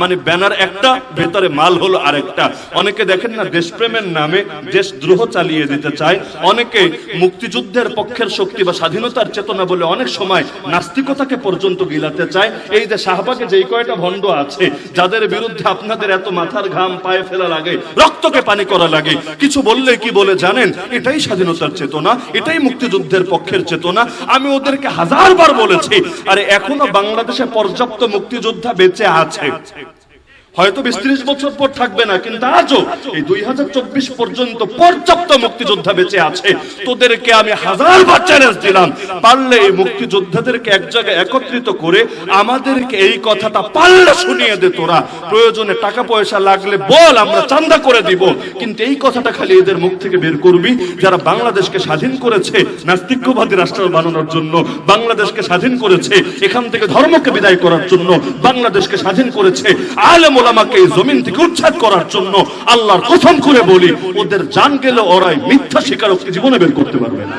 মানে ব্যানার একটা, ভেতরে মাল হলো আরেকটা। অনেকে দেখেন না, দেশপ্রেমের নামে দেশদ্রোহ চালিয়ে দিতে চায়। অনেকে মুক্তিযুদ্ধের পক্ষের শক্তি বা স্বাধীনতার চেতনা বলে অনেক সময় নাস্তিকতাকে পর্যন্ত গিলাতে চায়। এই যে শাহবাগে যেই কয়টা ভণ্ড আছে, যাদের বিরুদ্ধে আপনাদের এত মাথার ঘাম পায়ে ফেলা লাগে, রক্তকে পানি করা লাগে, কিছু বললে কি বলে জানেন? এটাই স্বাধীনতার চেতনা, এটাই মুক্তিযুদ্ধের পক্ষের চেতনা। আমি ওদেরকে হাজারবার বলেছি, আরে এখনও বাংলাদেশে পর্যাপ্ত মুক্তিযোদ্ধা বেঁচে আছে। হয়তো বিশ ত্রিশ বছর পর থাকবে না, কিন্তু আজও এই দুই হাজার চব্বিশ পর্যন্ত পর্যাপ্ত মুক্তিযোদ্ধা বেঁচে আছে। তোদেরকে আমি হাজারবার চ্যালেঞ্জ দিলাম। পারলে এই মুক্তিযোদ্ধাদেরকে এক জায়গায় একত্রিত করে আমাদেরকে এই কথাটা পারলে শুনিয়ে দে তোরা। প্রয়োজনে টাকা পয়সা লাগলে বল, আমরা চান্দা করে দিব। কিন্তু এই কথাটা খালি এদের মুখ থেকে বের করবি। যারা বাংলাদেশকে স্বাধীন করেছে নাস্তিক্যবাদী রাষ্ট্র বানানোর জন্য, বাংলাদেশকে স্বাধীন করেছে, এখান থেকে ধর্মকে বিদায় করার জন্য বাংলাদেশকে স্বাধীন করেছে আলেম ওলামাকে এই জমিন থেকে উচ্ছেদ করার জন্য আল্লাহর কথম করে বলি, ওদের জান গেলে ওরাই মিথ্যা স্বীকারোক্তি জীবনে বের করতে পারবে না।